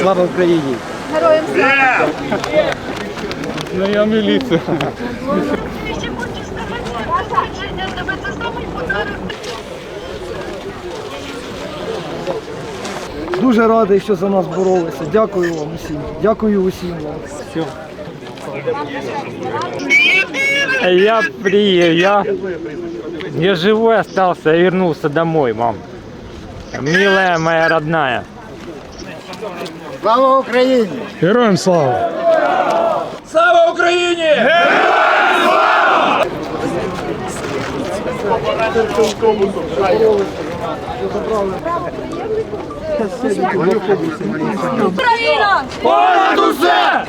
Слава Україні! Героям слава! Ну я міліція. Дуже радий, що за нас боролися. Дякую вам усім. Дякую усім вам. Я приехал, я, я живой остался, я вернулся домой, мам. Милая моя родная. Слава Україні! Героям слава! Україна! Понад усе!